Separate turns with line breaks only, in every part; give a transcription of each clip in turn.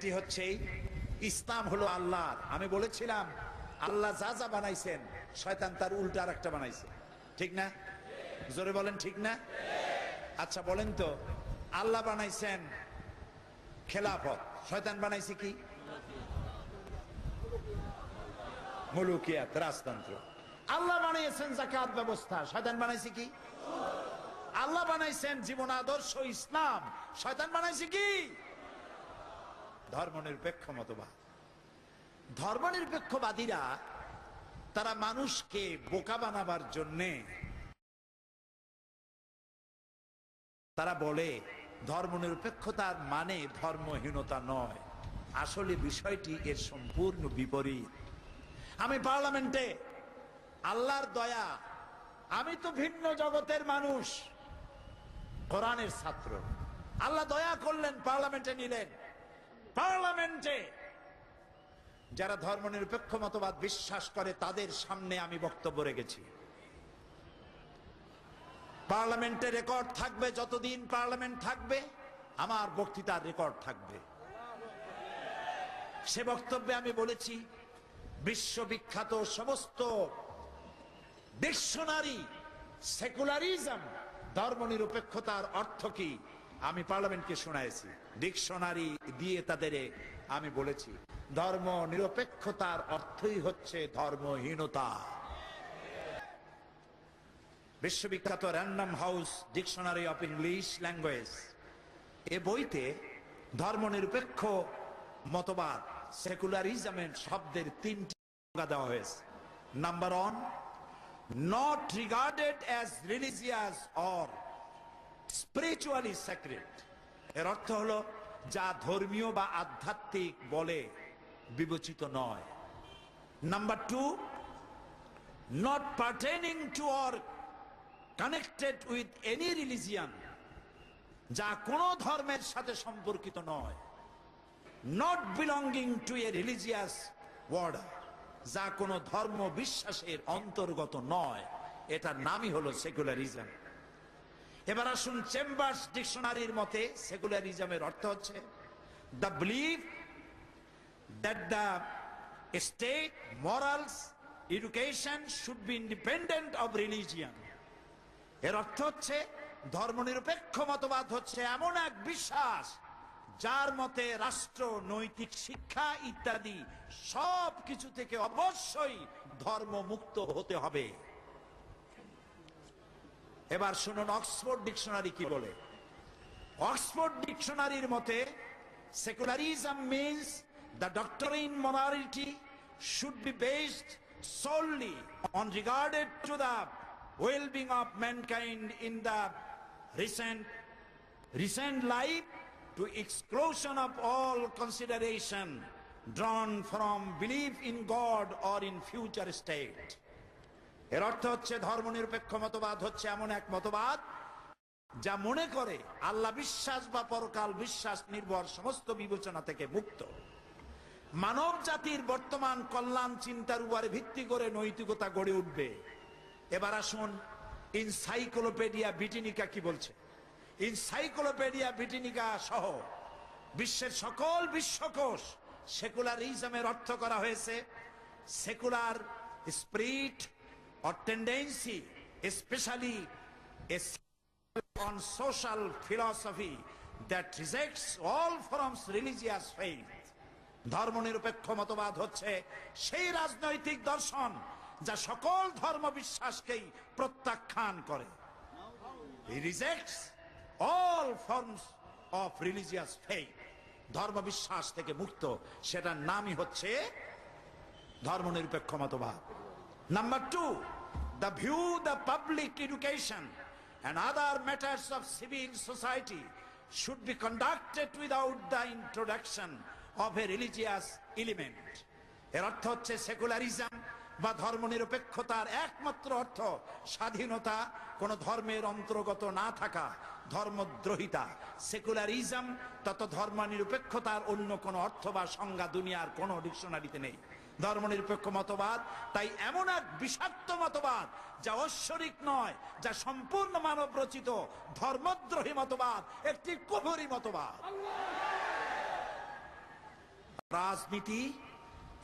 সেটি হচ্ছে ইসলাম হলো আল্লাহর। আমি বলেছিলাম, আল্লাহ যা যা বানাইছেন, শয়তান তার উল্টা আর একটা বানাইছে। ঠিক না? জোরে বলেন ঠিক না? আচ্ছা বলেন তো, আল্লাহ বানাইছেন খেলাফত। শয়তান বানাইছে কি? মুলুকিয়াত, রাজতন্ত্র। আল্লাহ বানিয়েছেন জাকাত ব্যবস্থা। শয়তান বানাইছে কি? আল্লাহ বানাইছেন জীবন আদর্শ ইসলাম। শয়তান বানাইছে কি? ধর্মনিরপেক্ষ মতবাদ ধর্মনিরপেক্ষবাদীরা তারা মানুষকে বোকা বানাবার জন্যে তারা বলে, ধর্মনিরপেক্ষতার মানে ধর্মহীনতা নয়। আসলে বিষয়টি এর সম্পূর্ণ বিপরীত। আমি পার্লামেন্টে, আল্লাহর দয়া, আমি তো ভিন্ন জগতের মানুষ, কোরআনের ছাত্র। আল্লাহ দয়া করলেন, পার্লামেন্টে নিলেন। পার্লামেন্টে। যারা ধর্ম ধর্মনিরপেক্ষ মতবাদ বিশ্বাস করে, তাদের সামনে আমি বক্তব্য রেখেছি। পার্লামেন্টে রেকর্ড থাকবে, যতদিন পার্লামেন্ট থাকবে, আমার বক্তৃতার রেকর্ড থাকবে। সে বক্তব্যে আমি বলেছি, বিশ্ববিখ্যাত সমস্ত ডিকশনারি সেকুলারিজম, ধর্মনিরপেক্ষতার অর্থ কি? আমি পার্লামেন্টকে শোনাইছি। ডিকশনারি দিয়ে তাদের আমি বলেছি, ধর্ম নিরপেক্ষতার অর্থই হচ্ছে ধর্মহীনতা। বিশ্ববিখ্যাত random house dictionary of English language. এ বইতে ধর্মনিরপেক্ষ মতবাদ, সেকুলারিজমের শব্দের তিনটি দেওয়া হয়েছে। Number one not regarded as religious or spiritually sacred. এর অর্থ হলো, যা ধর্মীয় বা আধ্যাত্মিক বলে বিবেচিত নয়। Number two not pertaining to or connected with any religion যা কোনো ধর্মের সাথে সম্পর্কিত নয়। Not belonging to a religious order যা কোনো ধর্ম বিশ্বাসের অন্তর্গত নয়। এটার নামই হলো সেকুলারিজম এবার আসুন চেম্বার্স ডিকশনারির মতে সেকুলারিজমের অর্থ হচ্ছে the believe that the state morals education should be independent of religion. এর অর্থ হচ্ছে ধর্মনিরপেক্ষ মতবাদ হচ্ছে এমন এক বিশ্বাস যার মতে রাষ্ট্র, নৈতিক শিক্ষা ইত্যাদি সব কিছু থেকে অবশ্যই ধর্ম মুক্ত হতে হবে। এবার শুনুন, অক্সফোর্ড ডিকশনারি কি বলে? অক্সফোর্ড ডিকশনারির মতে secularism means the doctor in morality should be based solely on regarded to the wellbeing of mankind in the recent recent life to exclusion of all consideration drawn from believe in God or in future state এর অর্থ হচ্ছে ধর্মনিরপেক্ষ মতবাদ হচ্ছে এমন এক মতবাদ যা মনে করে আল্লাহ বিশ্বাস বা পরকাল বিশ্বাস নির্ভর সমস্ত বিবেচনা থেকে মুক্ত। মানব জাতির বর্তমান কল্যাণ চিন্তার উপরে ভিত্তি করে নৈতিকতা গড়ে উঠবে। এবার আসুন, ইনসাইক্লোপেডিয়া বিটিনিকা কি বলছে? ইনসাইক্লোপেডিয়া বিটিনিকা সহ বিশ্বের সকল বিশ্বকোষ সেকুলার সেকুলারিজমের অর্থ করা হয়েছে, secular spirit or tendency specially on social philosophy that rejects all forms religious faith. ধর্মনিরপেক্ষ মতবাদ হচ্ছে সেই রাজনৈতিক দর্শন যা সকল ধর্ম বিশ্বাসকেই প্রত্যাখ্যান করে। Rejects all forms of religious faith ধর্ম বিশ্বাস থেকে মুক্ত, সেটার নামই হচ্ছে ধর্মনিরপেক্ষ মতবাদ। Number two the view the public education and other matters of civil society should be conducted without the introduction of a religious element. এর অর্থ হচ্ছে সেকুলারিজম বা ধর্মনিরপেক্ষতার একমাত্র অর্থ স্বাধীনতা। কোন ধর্মের অন্তর্গত না থাকা, ধর্মদ্রোহিতা। সেকুলারিজম তত ধর্মনিরপেক্ষতার অন্য কোনো অর্থ বা সংজ্ঞা দুনিয়ার কোনো ডিকশনারিতে নেই। ধর্মনিরপেক্ষ মতবাদ তাই এমন এক বিষাক্ত মতবাদ যা ঐশ্বরিক নয়, যা সম্পূর্ণ মানব রচিত ধর্মদ্রোহী মতবাদ, একটি কুফরি মতবাদ। রাজনীতি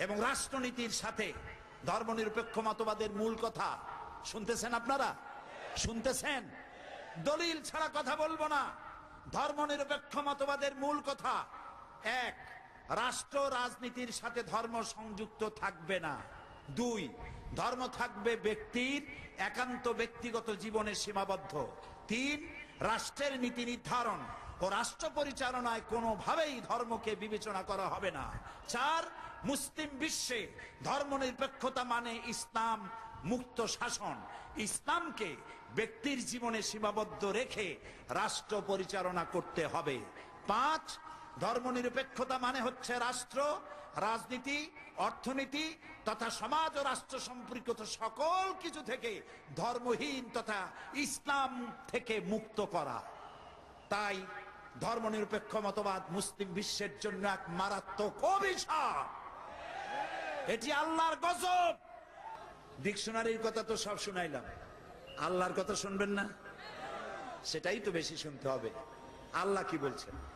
এবং রাষ্ট্রনীতির সাথে ধর্মনিরপেক্ষ মতবাদের মূল কথা, শুনতেছেন আপনারা? শুনতেছেন? দলিল ছাড়া কথা বলব না। ধর্মনিরপেক্ষ মতবাদের মূল কথা, এক রাষ্ট্র রাজনীতির সাথে ধর্ম সংযুক্ত থাকবে না। দুই, ধর্ম থাকবে ব্যক্তির একান্ত ব্যক্তিগত জীবনে সীমাবদ্ধ। তিন, রাষ্ট্রের নীতি নির্ধারণ ও রাষ্ট্র পরিচালনায় কোনোভাবেই ধর্মকে বিবেচনা করা হবে না। চার, মুসলিম বিশ্বে ধর্মনিরপেক্ষতা মানে ইসলাম মুক্ত শাসন। ইসলামকে ব্যক্তির জীবনে সীমাবদ্ধ রেখে রাষ্ট্র পরিচালনা করতে হবে। পাঁচ ধর্মনিরপেক্ষতা মানে হচ্ছে রাষ্ট্র, রাজনীতি, অর্থনীতি তথা সমাজ ও রাষ্ট্র সম্পর্কিত সকল কিছু থেকে ধর্মহীন তথা ইসলাম থেকে মুক্ত করা। তাই ধর্মনিরপেক্ষ মতবাদ মুসলিম বিশ্বের জন্য এক মারাত্মক অভিশাপ। এটি আল্লাহর গজব। ডিকশনারির কথা তো সব শুনাইলাম। আল্লাহর কথা শুনবেন না? সেটাই তো বেশি শুনতে হবে। আল্লাহ কি বলছেন?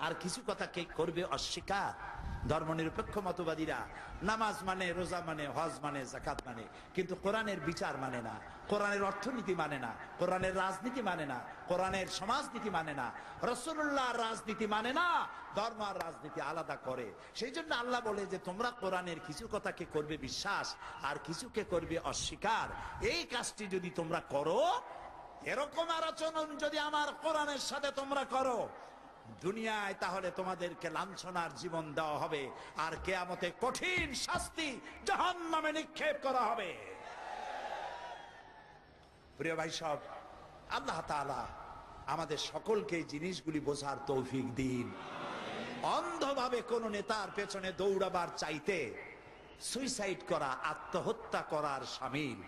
আর কিছু কথা কে করবে অস্বীকার? ধর্মনিরপেক্ষ মতবাদীরা, নামাজ মানে রোজা মানে হজ মানে জাকাত মানে কিন্তু কোরআনের বিচার মানে না, কোরআনের অর্থনীতি মানে না, কোরআনের রাজনীতি মানে না, কোরআনের সমাজনীতি মানে না রসুল্লাহ রাজনীতি মানে না, ধর্ম আর রাজনীতি আলাদা করে। সেই জন্য আল্লাহ বলে যে, তোমরা কোরআনের কিছু কথাকে করবে বিশ্বাস, আর কিছুকে করবে অস্বীকার? এই কাজটি যদি তোমরা করো, এরকম আলোচনা যদি আমার কোরআনের সাথে তোমরা করো দুনিয়ায় তাহলে তোমাদেরকে লাঞ্ছনার জীবন দেওয়া হবে, আর কেয়ামতে কঠিন শাস্তি জাহান নামে নিক্ষেপ করা হবে। প্রিয় ভাই সব, আল্লাহ আমাদের সকলকে জিনিসগুলি বোঝার তৌফিক দিন। অন্ধভাবে কোন নেতার পেছনে দৌড়াবার চাইতে সুইসাইড করা, আত্মহত্যা করার সামিল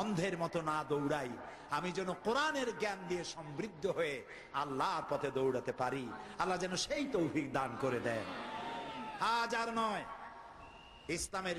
অন্ধের মতো না দৌড়াই। আমি যেন কোরআনের জ্ঞান দিয়ে সমৃদ্ধ হয়ে আল্লাহর পথে দৌড়াতে পারি। আল্লাহ যেন সেই তৌফিক দান করে দেন। আজ আর নয়। ইসলামের